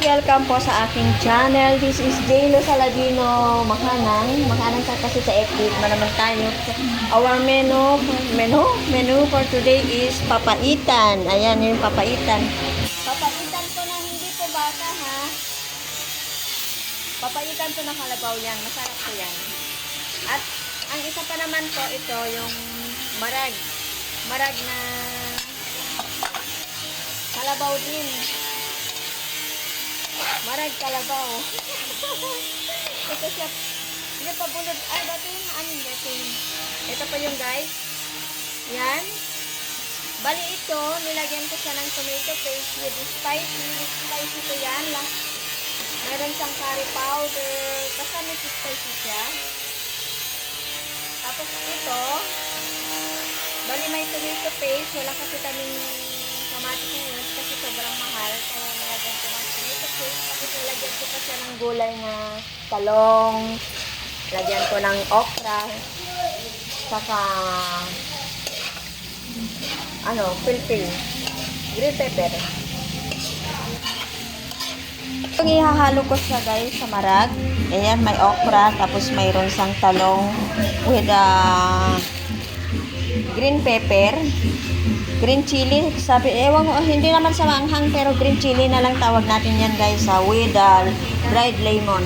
welcome po sa aking channel. This is Jaylo Saladino Makanang. Makanang ka kasi sa FB na naman tayo. Our menu, menu, menu for today is papaitan. Ayan yung papaitan. Papaitan ko na hindi po bata ha. Papaitan ko ng kalabaw yan. Masarap po yan. At ang isa pa naman po ito yung marag. Marag na kalabaw din. Marag kalabaw. ito siya. Hindi pa bulod. Ay, dati yung ano dati. Ito pa yung guys. Yan. Bali ito, nilagyan ko siya ng tomato paste with spicy. Spicy ko yan. Meron siyang curry powder. Basta may spicy siya. Tapos ito, bali may tomato paste. Wala kasi kaming kamatis ngayon kasi sobrang mahal. Kaya nilagyan ko ng nilagyan ko pa siya ng gulay na talong. Lagyan ko ng okra. Saka ano, pilpil. Green pepper. Yung ihahalo ko siya guys sa marag. Ayan, may okra. Tapos mayroon siyang talong with uh, green pepper. Green chili. Sabi, ewan ko, hindi naman sa maanghang pero green chili na lang tawag natin yan guys. Uh, with uh, dried lemon.